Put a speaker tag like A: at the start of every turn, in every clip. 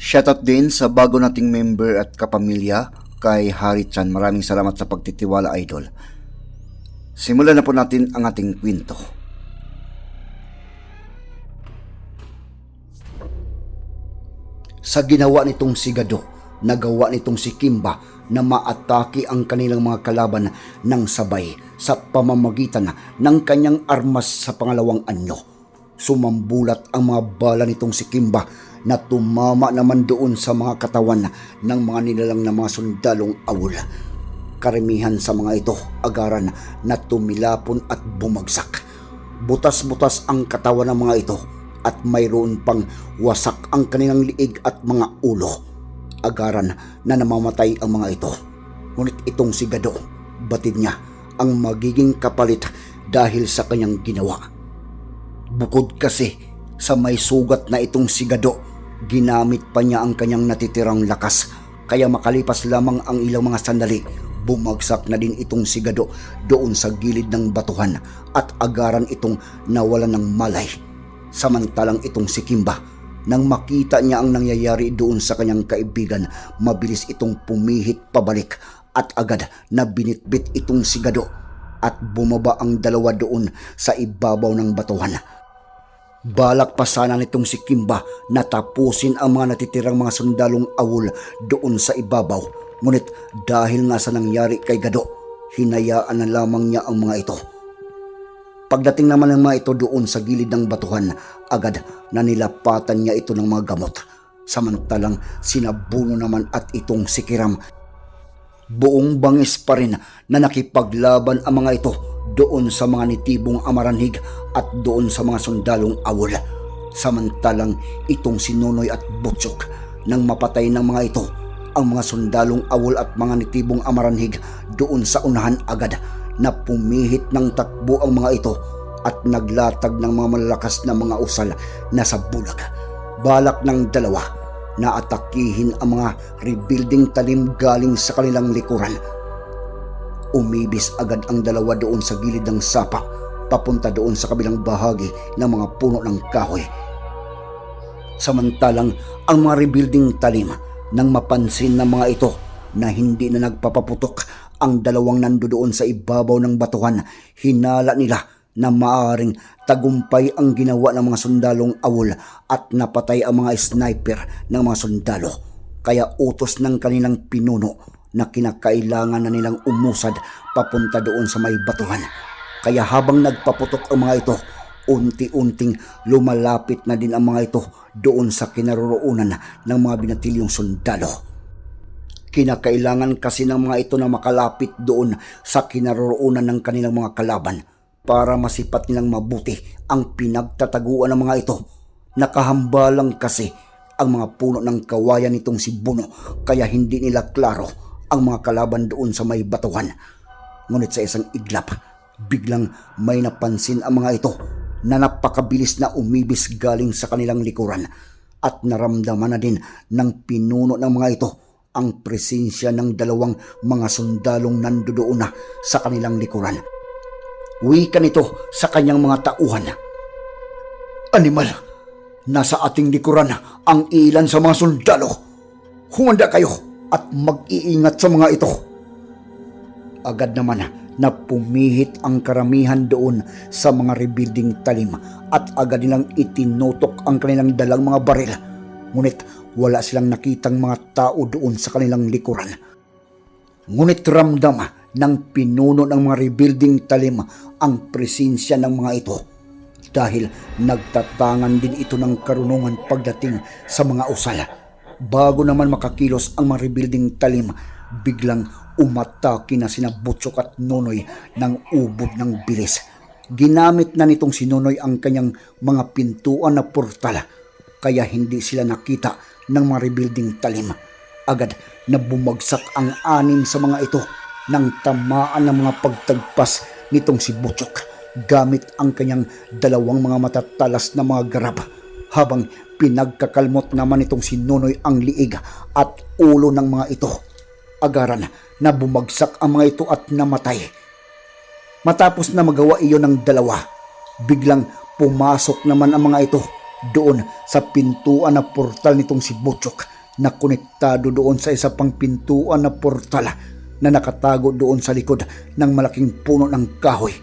A: Shoutout din sa bago nating member at kapamilya kay Hari Chan. Maraming salamat sa pagtitiwala idol. Simulan na po natin ang ating kwento. Sa ginawa nitong si Gado, nagawa nitong si Kimba na maatake ang kanilang mga kalaban ng sabay sa pamamagitan ng kanyang armas sa pangalawang anyo. Sumambulat ang mga bala nitong si Kimba na tumama naman doon sa mga katawan ng mga nilalang na mga sundalong awol. Karamihan sa mga ito agaran na tumilapon at bumagsak. Butas-butas ang katawan ng mga ito at mayroon pang wasak ang kanilang liig at mga ulo. Agaran na namamatay ang mga ito. Ngunit itong si Gado, batid niya ang magiging kapalit dahil sa kanyang ginawa. Bukod kasi sa may sugat na itong sigado, ginamit pa niya ang kanyang natitirang lakas. Kaya makalipas lamang ang ilang mga sandali, bumagsak na din itong sigado doon sa gilid ng batuhan at agaran itong nawalan ng malay. Samantalang itong si Kimba, nang makita niya ang nangyayari doon sa kanyang kaibigan, mabilis itong pumihit pabalik at agad na binitbit itong sigado at bumaba ang dalawa doon sa ibabaw ng batuhan. Balak pa sana nitong si Kimba na tapusin ang mga natitirang mga sundalong awol doon sa ibabaw. Ngunit dahil nga sa nangyari kay Gado, hinayaan na lamang niya ang mga ito. Pagdating naman ng mga ito doon sa gilid ng batuhan, agad na nilapatan niya ito ng mga gamot. Samantalang sinabuno naman at itong si Kiram buong bangis pa rin na nakipaglaban ang mga ito doon sa mga nitibong amaranhig at doon sa mga sundalong awol. Samantalang itong si Nonoy at Butchok nang mapatay ng mga ito ang mga sundalong awol at mga nitibong amaranhig doon sa unahan agad na pumihit ng takbo ang mga ito at naglatag ng mga malalakas na mga usal na sa bulag. Balak ng dalawa na atakihin ang mga rebuilding talim galing sa kanilang likuran. Umibis agad ang dalawa doon sa gilid ng sapa, papunta doon sa kabilang bahagi ng mga puno ng kahoy. Samantalang ang mga rebuilding talim nang mapansin ng mga ito na hindi na nagpapaputok ang dalawang nandoon sa ibabaw ng batuhan, hinala nila na maaring tagumpay ang ginawa ng mga sundalong awol at napatay ang mga sniper ng mga sundalo. Kaya utos ng kanilang pinuno na kinakailangan na nilang umusad papunta doon sa may batuhan. Kaya habang nagpaputok ang mga ito, unti-unting lumalapit na din ang mga ito doon sa kinaroroonan ng mga binatilyong sundalo. Kinakailangan kasi ng mga ito na makalapit doon sa kinaroroonan ng kanilang mga kalaban para masipat nilang mabuti ang pinagtataguan ng mga ito. Nakahambalang kasi ang mga puno ng kawayan nitong si Buno kaya hindi nila klaro ang mga kalaban doon sa may batuhan. Ngunit sa isang iglap, biglang may napansin ang mga ito na napakabilis na umibis galing sa kanilang likuran at naramdaman na din ng pinuno ng mga ito ang presensya ng dalawang mga sundalong nandoon na sa kanilang likuran. Wika nito sa kanyang mga tauhan. Animal, nasa ating likuran ang ilan sa mga sundalo. Humanda kayo at mag-iingat sa mga ito. Agad naman na pumihit ang karamihan doon sa mga rebuilding talim at agad nilang itinutok ang kanilang dalang mga baril. Ngunit wala silang nakitang mga tao doon sa kanilang likuran. Ngunit ramdam ng pinuno ng mga rebuilding talim ang presensya ng mga ito dahil nagtatangan din ito ng karunungan pagdating sa mga usala. Bago naman makakilos ang mga rebuilding talim, biglang umatake na sina Butchok at Nonoy ng ubod ng bilis. Ginamit na nitong si Nonoy ang kanyang mga pintuan na portal kaya hindi sila nakita ng mga rebuilding talim. Agad na bumagsak ang anim sa mga ito nang tamaan ng mga pagtagpas nitong si Butchok gamit ang kanyang dalawang mga matatalas na mga garab habang pinagkakalmot naman itong si Nonoy ang liig at ulo ng mga ito. Agaran na bumagsak ang mga ito at namatay. Matapos na magawa iyon ng dalawa, biglang pumasok naman ang mga ito doon sa pintuan na portal nitong si Butchok na konektado doon sa isa pang pintuan na portal na nakatago doon sa likod ng malaking puno ng kahoy.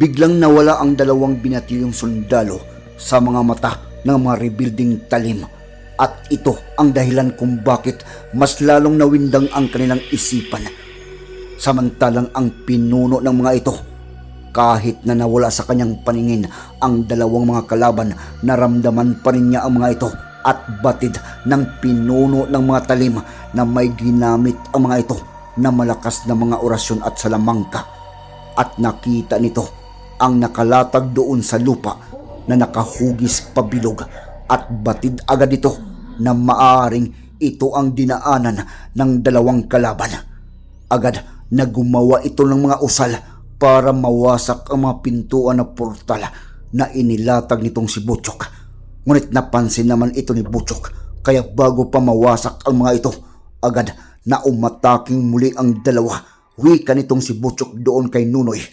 A: Biglang nawala ang dalawang binatilyong sundalo sa mga mata ng mga rebuilding talim at ito ang dahilan kung bakit mas lalong nawindang ang kanilang isipan. Samantalang ang pinuno ng mga ito kahit na nawala sa kanyang paningin ang dalawang mga kalaban, naramdaman pa rin niya ang mga ito at batid ng pinuno ng mga talim na may ginamit ang mga ito na malakas na mga orasyon at salamangka. At nakita nito ang nakalatag doon sa lupa na nakahugis pabilog at batid agad ito na maaring ito ang dinaanan ng dalawang kalaban. Agad na gumawa ito ng mga usal para mawasak ang mga pintuan na portal na inilatag nitong si Butchok. Ngunit napansin naman ito ni Butchok kaya bago pa mawasak ang mga ito, agad na umataking muli ang dalawa. Wika nitong si Butchok doon kay Nunoy.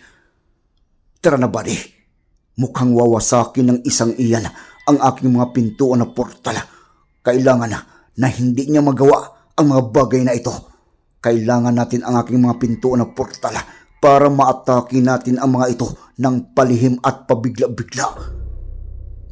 A: Tara na buddy, mukhang wawasakin ng isang iyan ang aking mga pintuan na portal. Kailangan na na hindi niya magawa ang mga bagay na ito. Kailangan natin ang aking mga pintuan na portal para maatake natin ang mga ito ng palihim at pabigla-bigla.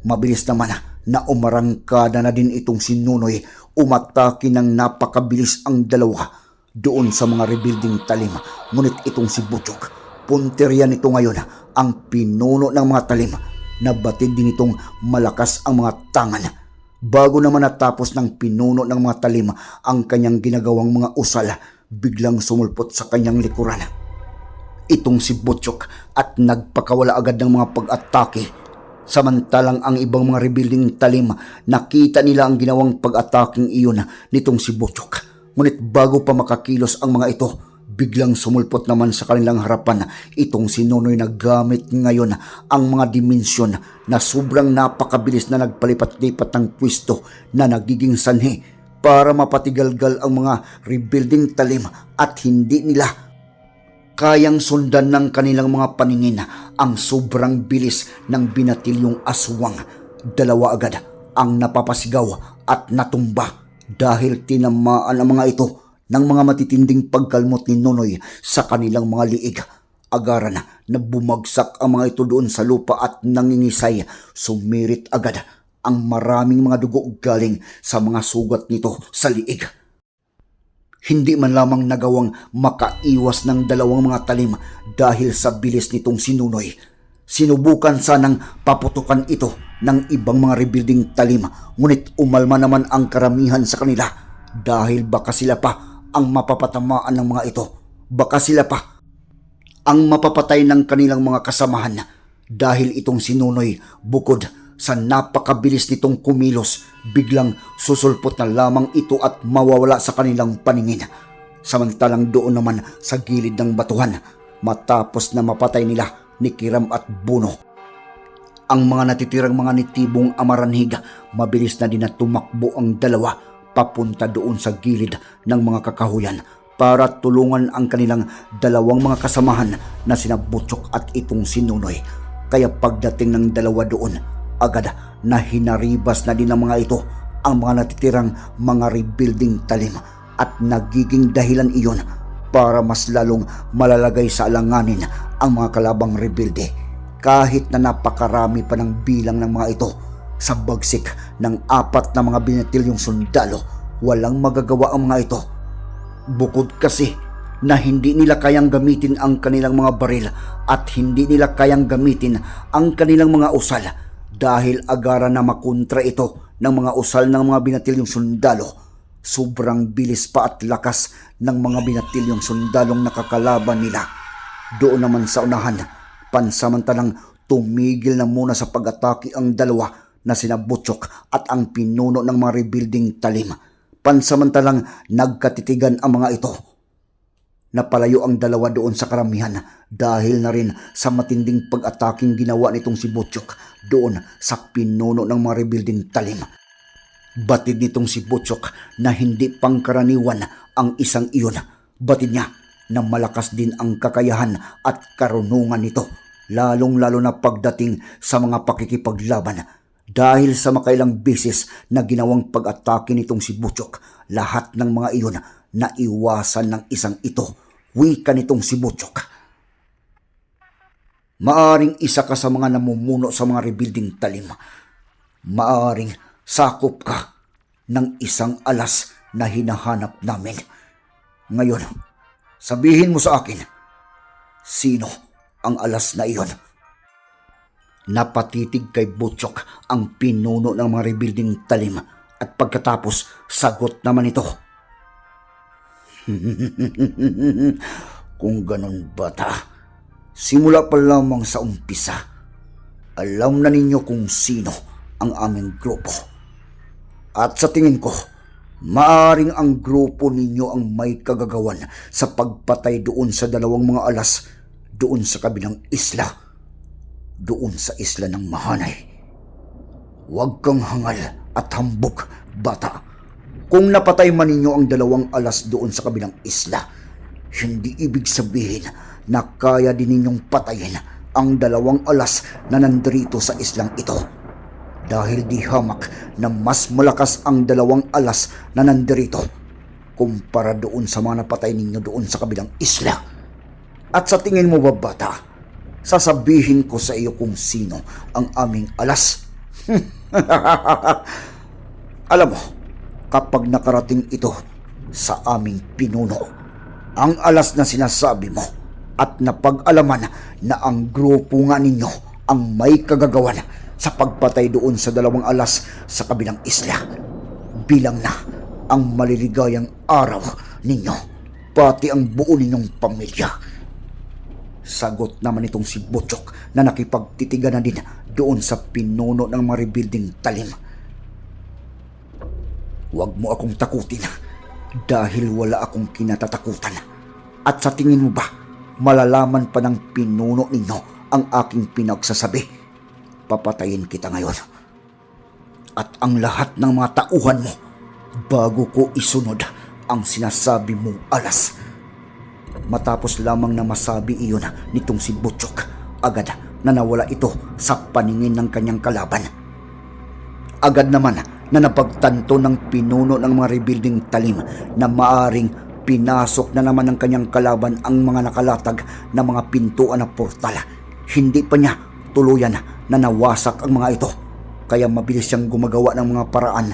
A: Mabilis naman na umarangkada na din itong si Nunoy umatake ng napakabilis ang dalawa doon sa mga rebuilding talim. Ngunit itong si Butchok, punteriya nito ngayon ang pinuno ng mga talim na batid din itong malakas ang mga tangan. Bago naman natapos ng pinuno ng mga talim ang kanyang ginagawang mga usal, biglang sumulpot sa kanyang likuran itong si Butchok at nagpakawala agad ng mga pag-atake. Samantalang ang ibang mga rebuilding talim, nakita nila ang ginawang pag-ataking iyon nitong si Butchok. Ngunit bago pa makakilos ang mga ito, biglang sumulpot naman sa kanilang harapan itong si Nonoy na gamit ngayon ang mga dimensyon na sobrang napakabilis na nagpalipat-lipat ng pwisto na nagiging sanhi para mapatigalgal ang mga rebuilding talim at hindi nila kayang sundan ng kanilang mga paningin ang sobrang bilis ng binatilyong aswang. Dalawa agad ang napapasigaw at natumba dahil tinamaan ang mga ito ng mga matitinding pagkalmot ni Nonoy sa kanilang mga liig. Agaran na bumagsak ang mga ito doon sa lupa at nangingisay, sumirit agad ang maraming mga dugo galing sa mga sugat nito sa liig. Hindi man lamang nagawang makaiwas ng dalawang mga talim dahil sa bilis nitong sinunoy. Sinubukan sanang paputukan ito ng ibang mga rebuilding talim ngunit umalma naman ang karamihan sa kanila dahil baka sila pa ang mapapatamaan ng mga ito. Baka sila pa ang mapapatay ng kanilang mga kasamahan dahil itong sinunoy bukod sa napakabilis nitong kumilos, biglang susulpot na lamang ito at mawawala sa kanilang paningin. Samantalang doon naman sa gilid ng batuhan, matapos na mapatay nila ni Kiram at Buno. Ang mga natitirang mga nitibong amaranhig, mabilis na din na tumakbo ang dalawa papunta doon sa gilid ng mga kakahuyan para tulungan ang kanilang dalawang mga kasamahan na sina Butchok at itong sinunoy. Kaya pagdating ng dalawa doon, agad na hinaribas na din ng mga ito ang mga natitirang mga rebuilding talim at nagiging dahilan iyon para mas lalong malalagay sa alanganin ang mga kalabang rebuilde. Kahit na napakarami pa ng bilang ng mga ito, Sa bagsik ng apat na mga binatilyong sundalo, walang magagawa ang mga ito. Bukod kasi na hindi nila kayang gamitin ang kanilang mga baril at hindi nila kayang gamitin ang kanilang mga usal dahil agara na makontra ito ng mga usal ng mga binatilyong sundalo. Sobrang bilis pa at lakas ng mga binatilyong sundalong nakakalaban nila. Doon naman sa unahan, pansamantalang tumigil na muna sa pag-atake ang dalawa na sina Butchok at ang pinuno ng mga rebuilding talim. Pansamantalang nagkatitigan ang mga ito. Napalayo ang dalawa doon sa karamihan dahil na rin sa matinding pag-ataking ginawa nitong si Butchok doon sa pinuno ng mga rebuilding talim. Batid nitong si Butchok na hindi pangkaraniwan ang isang iyon. Batid niya na malakas din ang kakayahan at karunungan nito, lalong-lalo na pagdating sa mga pakikipaglaban. Dahil sa makailang beses na ginawang pag-atake nitong si Butchok, lahat ng mga iyon na iwasan ng isang ito. Wika nitong si Butchok. Maaring isa ka sa mga namumuno sa mga rebuilding talim. Maaring sakop ka ng isang alas na hinahanap namin. Ngayon, sabihin mo sa akin, sino ang alas na iyon? Napatitig kay Butchok ang pinuno ng mga rebuilding talim at pagkatapos sagot naman ito. Kung ganun bata, simula pa lamang sa umpisa, alam na ninyo kung sino ang aming grupo. At sa tingin ko, maaring ang grupo ninyo ang may kagagawan sa pagpatay doon sa dalawang mga alas doon sa kabilang isla. Doon sa isla ng Mahanay. Huwag kang hangal at hambog, bata. Kung napatay man ninyo ang dalawang alas doon sa kabilang isla, hindi ibig sabihin na kaya din ninyong patayin ang dalawang alas na nandrito sa islang ito. Dahil di hamak na mas malakas ang dalawang alas na nandirito kumpara doon sa mga napatay ninyo doon sa kabilang isla. At sa tingin mo ba bata, sasabihin ko sa iyo kung sino ang aming alas? Alam mo, kapag nakarating ito sa aming pinuno, ang alas na sinasabi mo at napag-alaman na ang grupo nga ninyo ang may kagagawan sa pagpatay doon sa dalawang alas sa kabilang isla. Bilang na ang maliligayang araw ninyo, pati ang buo ninyong pamilya. Sagot naman itong si Butchok na nakipagtitigan na din doon sa pinuno ng mga rebuilding talim. Huwag mo akong takutin dahil wala akong kinatatakutan. At sa tingin mo ba, malalaman pa ng pinuno ninyo ang aking pinagsasabi? Papatayin kita ngayon. At ang lahat ng mga tauhan mo bago ko isunod ang sinasabi mong alas. Matapos lamang na masabi iyon nitong si Butchok, agad na nawala ito sa paningin ng kanyang kalaban. Agad naman na napagtanto ng pinuno ng mga rebuilding talim na maaring pinasok na naman ng kanyang kalaban ang mga nakalatag na mga pintuan na portal. Hindi pa niya tuluyan na nawasak ang mga ito. Kaya mabilis siyang gumagawa ng mga paraan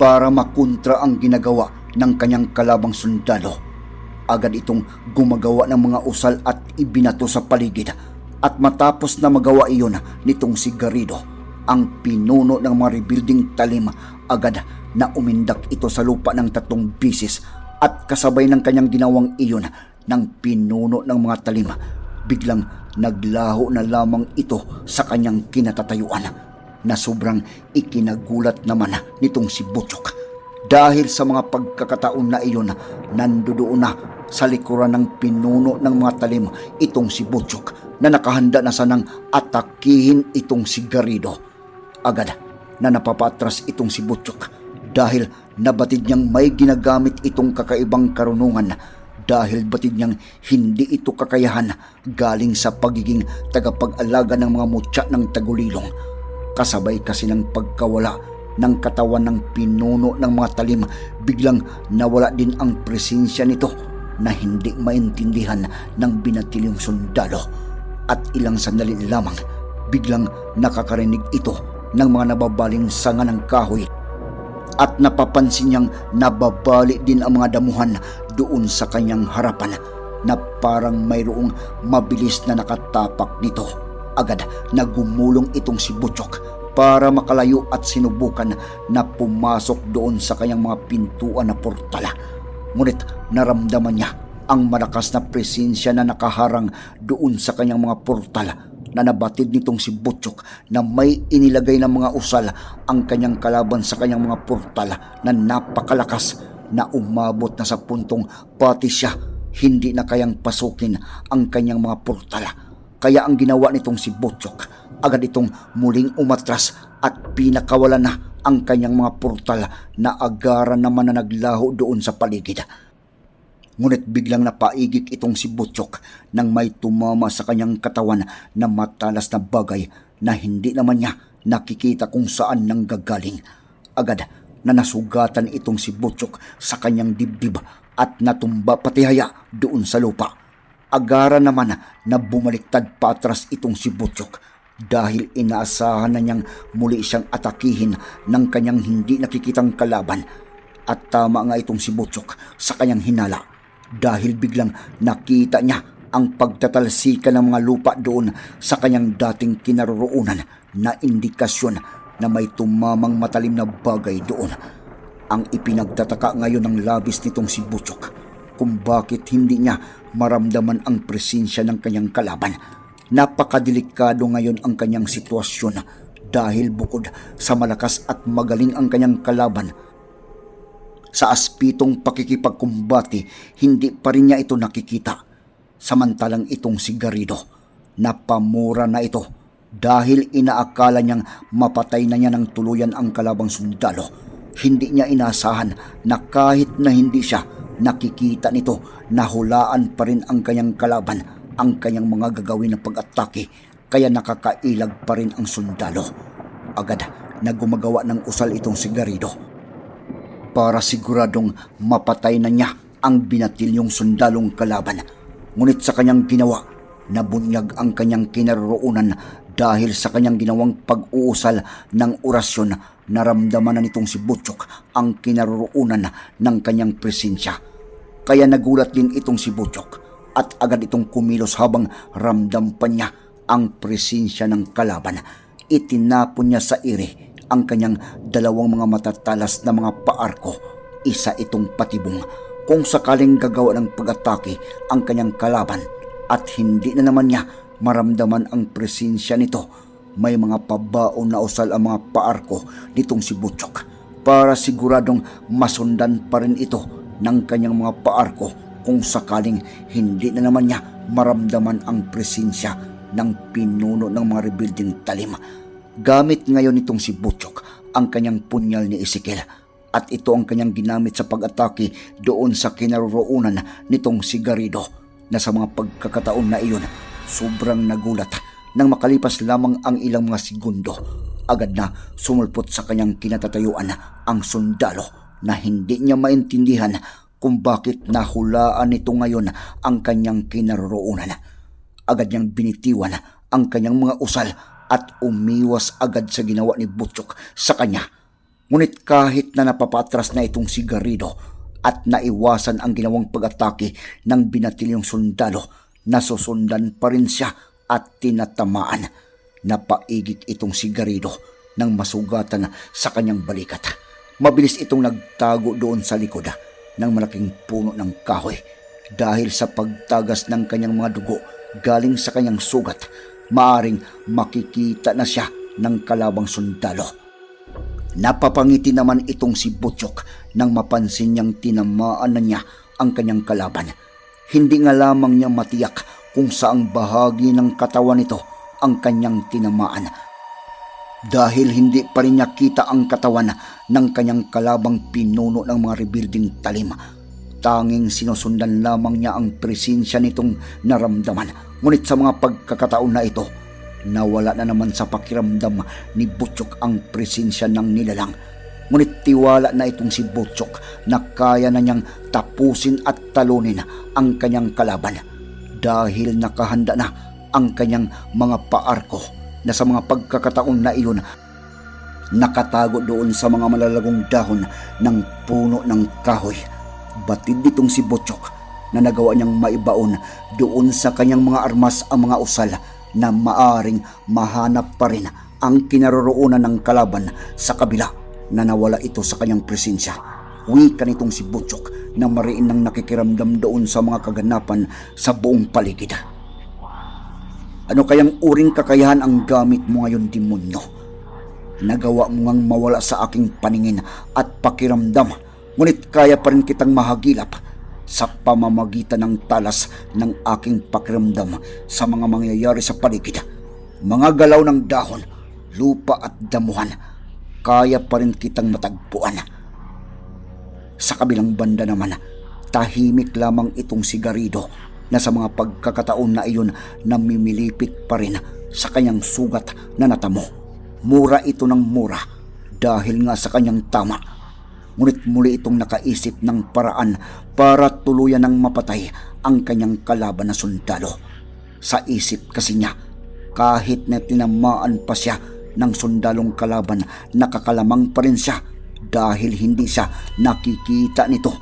A: para makontra ang ginagawa ng kanyang kalabang sundalo. Agad itong gumagawa ng mga usal at ibinato sa paligid. At matapos na magawa iyon nitong si Garrido, ang pinuno ng mga rebuilding talim agad na umindak ito sa lupa ng tatlong bisis at kasabay ng kanyang ginawang iyon ng pinuno ng mga talim. Biglang naglaho na lamang ito sa kanyang kinatatayuan na sobrang ikinagulat naman nitong si Butchok. Dahil sa mga pagkakataon na iyon, nandoon na sa likuran ng pinuno ng mga talim itong si Butchok na nakahanda na sanang atakihin itong si Garrido. Agad na napapatras itong si Butchok dahil nabatid niyang may ginagamit itong kakaibang karunungan dahil batid niyang hindi ito kakayahan galing sa pagiging tagapag-alaga ng mga mutya ng tagulilong. Kasabay kasi ng pagkawala ng katawan ng pinuno ng mga talim, biglang nawala din ang presensya nito na hindi maintindihan ng binatilyong sundalo. At ilang sandali lamang, biglang nakakarinig ito ng mga nababaling sanga ng kahoy at napapansin niyang nababali din ang mga damuhan doon sa kanyang harapan na parang mayroong mabilis na nakatapak nito. Agad na gumulong itong si Butchok para makalayo at sinubukan na pumasok doon sa kanyang mga pintuan na portala. Ngunit naramdaman niya ang malakas na presensya na nakaharang doon sa kanyang mga portal na nabatid nitong si Butchok na may inilagay ng mga usal ang kanyang kalaban sa kanyang mga portal na napakalakas na umabot na sa puntong pati siya hindi na kayang pasukin ang kanyang mga portal. Kaya ang ginawa nitong si Butchok, agad itong muling umatras at pinakawalan na ang kanyang mga portal na agaran naman na naglaho doon sa paligid. Ngunit biglang napaigik itong si Butchok nang may tumama sa kanyang katawan na matalas na bagay na hindi naman niya nakikita kung saan nang gagaling. Agad na nasugatan itong si Butchok sa kanyang dibdib at natumba patihaya doon sa lupa. Agara naman na bumaliktad patras itong si Butchok dahil inaasahan na niyang muli siyang atakihin ng kanyang hindi nakikitang kalaban. At tama nga itong si Butchok sa kanyang hinala dahil biglang nakita niya ang pagtatalsika ng mga lupa doon sa kanyang dating kinaroroonan na indikasyon na may tumamang matalim na bagay doon. Ang ipinagtataka ngayon ng labis nitong si Butchok kung bakit hindi niya maramdaman ang presensya ng kanyang kalaban. Napakadelikado ngayon ang kanyang sitwasyon dahil bukod sa malakas at magaling ang kanyang kalaban, sa aspitong pakikipagkumbati, hindi pa rin niya ito nakikita. Samantalang itong si Garrido, napamura na ito dahil inaakala niyang mapatay na niya ng tuluyan ang kalabang sundalo. Hindi niya inasahan na kahit na hindi siya nakikita nito, nahulaan pa rin ang kanyang kalaban, ang kanyang mga gagawin na pag-atake, kaya nakakailag pa rin ang sundalo. Agad na gumagawa ng usal itong si Garrido para siguradong mapatay na niya ang binatilyong sundalong kalaban. Ngunit sa kanyang ginawa, nabunyag ang kanyang kinaroroonan dahil sa kanyang ginawang pag-uusal ng orasyon naramdaman na nitong si Butchok ang kinaroroonan ng kanyang presensya. Kaya nagulat din itong si Butchok at agad itong kumilos habang ramdam pa niya ang presensya ng kalaban. Itinapon niya sa ire ang kanyang dalawang mga matatalas na mga paarko. Isa itong patibong kung sakaling gagawa ng pag-atake ang kanyang kalaban at hindi na naman niya maramdaman ang presensya nito. May mga pabaon na usal ang mga paarko nitong si Butchok para siguradong masundan pa rin ito ng kanyang mga paarko kung sakaling hindi na naman niya maramdaman ang presensya ng pinuno ng mga rebuilding talim. Gamit ngayon itong si Butchok ang kanyang punyal ni Ezekiel at ito ang kanyang ginamit sa pag-atake doon sa kinaroroonan nitong si Garrido na sa mga pagkakataon na iyon sobrang nagulat nang makalipas lamang ang ilang mga segundo agad na sumulpot sa kanyang kinatatayuan ang sundalo na hindi niya maintindihan kung bakit nahulaan nito ngayon ang kanyang kinaroroonan. Agad niyang binitiwan ang kanyang mga usal at umiwas agad sa ginawa ni Butchok sa kanya. Ngunit kahit na napapatras na itong si Garrido at naiwasan ang ginawang pag-atake ng binatilyong sundalo, nasusundan pa rin siya at tinatamaan. Napaigit itong si Garrido ng masugatan sa kanyang balikat. Mabilis itong nagtago doon sa likod ng malaking puno ng kahoy dahil sa pagtagas ng kanyang mga dugo galing sa kanyang sugat maaring makikita na siya ng kalabang sundalo. Napapangiti naman itong si Butchok nang mapansin niyang tinamaan na niya ang kanyang kalaban. Hindi nga lamang niya matiyak kung saang bahagi ng katawan nito ang kanyang tinamaan. Dahil hindi pa rin niya kita ang katawan ng kanyang kalabang pinuno ng mga rebuilding talim. Tanging sinusundan lamang niya ang presensya nitong naramdaman Ngunit sa mga pagkakataon na ito, nawala na naman sa pakiramdam ni Butchok ang presensya ng nilalang. Ngunit tiwala na itong si Butchok na kaya na niyang tapusin at talunin ang kanyang kalaban dahil nakahanda na ang kanyang mga paarko na sa mga pagkakataon na iyon nakatago doon sa mga malalagong dahon ng puno ng kahoy. Batid nitong si Butchok na nagawa niyang maibaon doon sa kanyang mga armas ang mga usal na maaring mahanap pa rin ang kinaroroonan ng kalaban sa kabila na nawala ito sa kanyang presensya. Wika nitong si Butchok na mariin ng nakikiramdam doon sa mga kaganapan sa buong paligid. Ano kayang uring kakayahan ang gamit mo ngayon, demonyo? Nagawa mo ngang mawala sa aking paningin at pakiramdam, ngunit kaya pa rin kitang mahagilap sa pamamagitan ng talas ng aking pakiramdam sa mga mangyayari sa paligid. Mga galaw ng dahon, lupa at damuhan, kaya pa rin kitang matagpuan. Sa kabilang banda naman, tahimik lamang itong sigarido na sa mga pagkakataon na iyon namimilipit pa rin sa kanyang sugat na natamo. Mura ito ng mura dahil nga sa kanyang tama. Ngunit muli itong nakaisip ng paraan para tuluyan ng mapatay ang kanyang kalaban na sundalo. Sa isip kasi niya, kahit na tinamaan pa siya ng sundalong kalaban, nakakalamang pa rin siya dahil hindi siya nakikita nito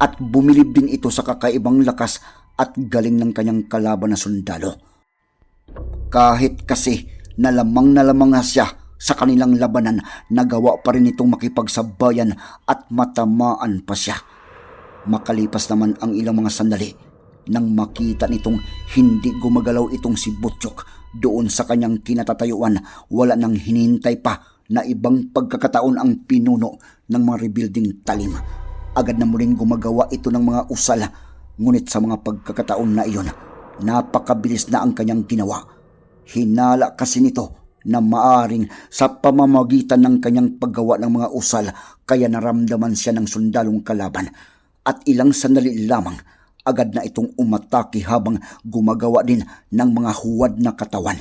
A: at bumilib din ito sa kakaibang lakas at galing ng kanyang kalaban na sundalo. Kahit kasi nalamang nalamang nga siya sa kanilang labanan, nagawa pa rin itong makipagsabayan at matamaan pa siya. Makalipas naman ang ilang mga sandali nang makita nitong hindi gumagalaw itong si Butchok doon sa kanyang kinatatayuan, wala nang hinintay pa na ibang pagkakataon ang pinuno ng mga rebuilding talim. Agad na muling gumagawa ito ng mga usal, ngunit sa mga pagkakataon na iyon, napakabilis na ang kanyang ginawa. Hinala kasi nito na maaring sa pamamagitan ng kanyang paggawa ng mga usal kaya naramdaman siya ng sundalong kalaban at ilang sandali lamang agad na itong umatake habang gumagawa din ng mga huwad na katawan.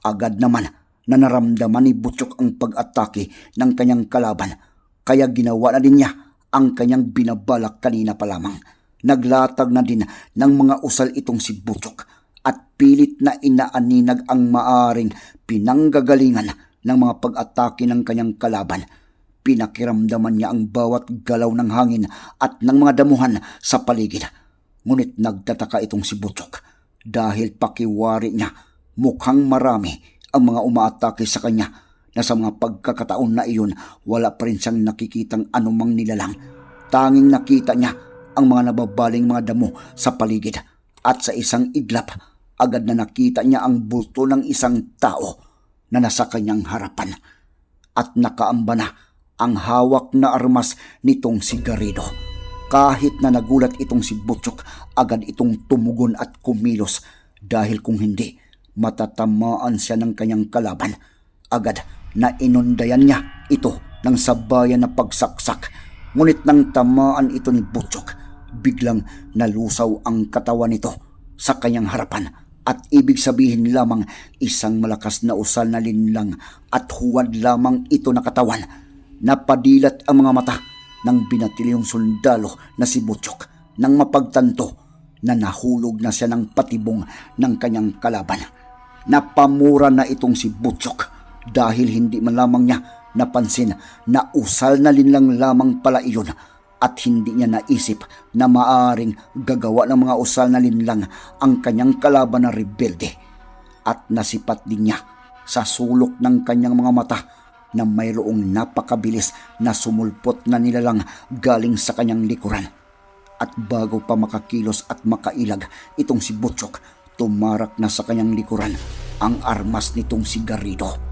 A: Agad naman na naramdaman ni Butchok ang pag-atake ng kanyang kalaban kaya ginawa na din niya ang kanyang binabalak kanina pa lamang. Naglatag na din ng mga usal itong si Butchok at pilit na inaaninag ang maaring pinanggagalingan ng mga pag-atake ng kanyang kalaban. Pinakiramdaman niya ang bawat galaw ng hangin at ng mga damuhan sa paligid. Ngunit nagtataka itong si Butchok dahil pakiwari niya mukhang marami ang mga umaatake sa kanya na sa mga pagkakataon na iyon wala pa rin siyang nakikitang anumang nilalang. Tanging nakita niya ang mga nababaling mga damo sa paligid at sa isang iglap agad na nakita niya ang bulto ng isang tao na nasa kanyang harapan at nakaamba na ang hawak na armas nitong sigarido. Kahit na nagulat itong si Butchok, agad itong tumugon at kumilos dahil kung hindi, matatamaan siya ng kanyang kalaban. Agad na inundayan niya ito ng sabayan na pagsaksak. Ngunit nang tamaan ito ni Butchok, biglang nalusaw ang katawan nito sa kanyang harapan at ibig sabihin lamang isang malakas na usal na linlang at huwad lamang ito na katawan. Napadilat ang mga mata ng binatilyong sundalo na si Butchok nang mapagtanto na nahulog na siya ng patibong ng kanyang kalaban. Napamura na itong si Butchok dahil hindi man lamang niya napansin na usal na linlang lamang pala iyon at hindi niya naisip na maaring gagawa ng mga usal na linlang ang kanyang kalaban na rebelde. At nasipat din niya sa sulok ng kanyang mga mata na mayroong napakabilis na sumulpot na nilalang galing sa kanyang likuran. At bago pa makakilos at makailag itong si Butchok, tumarak na sa kanyang likuran ang armas nitong si Garrido